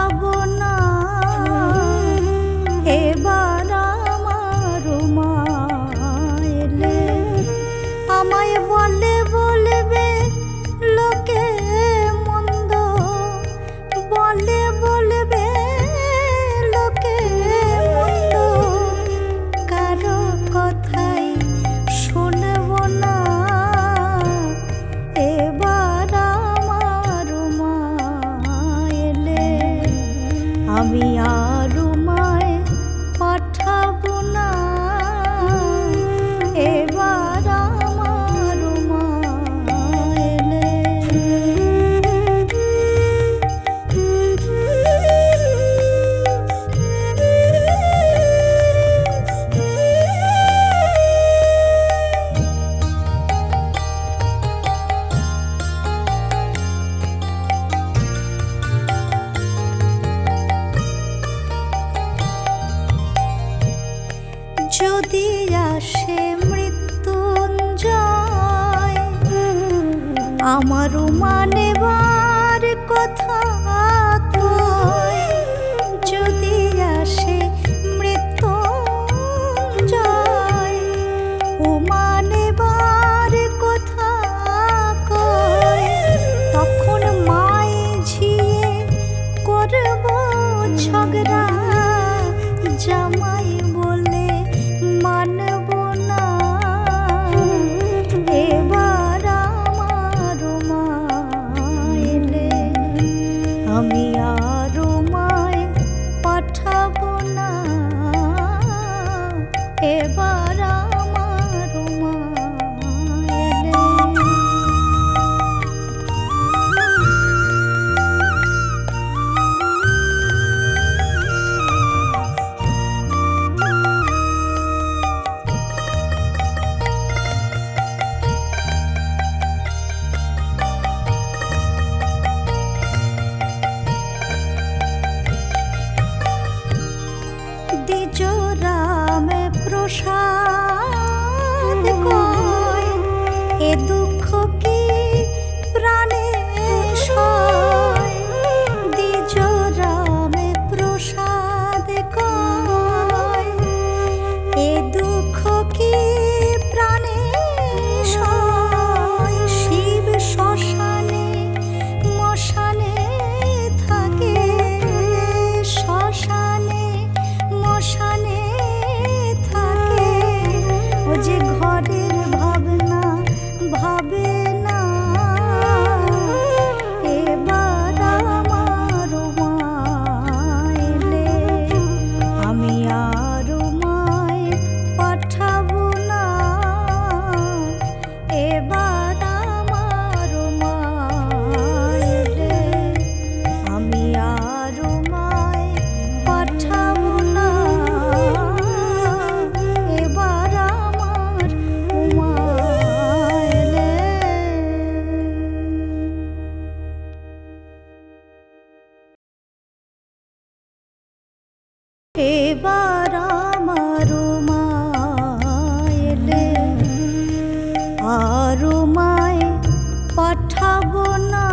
যাব আমি আর যদি আসে মৃত্যুঞ্জয় আমারও মানেবার কথা যদি আসে পরমায় পাঠাবো না।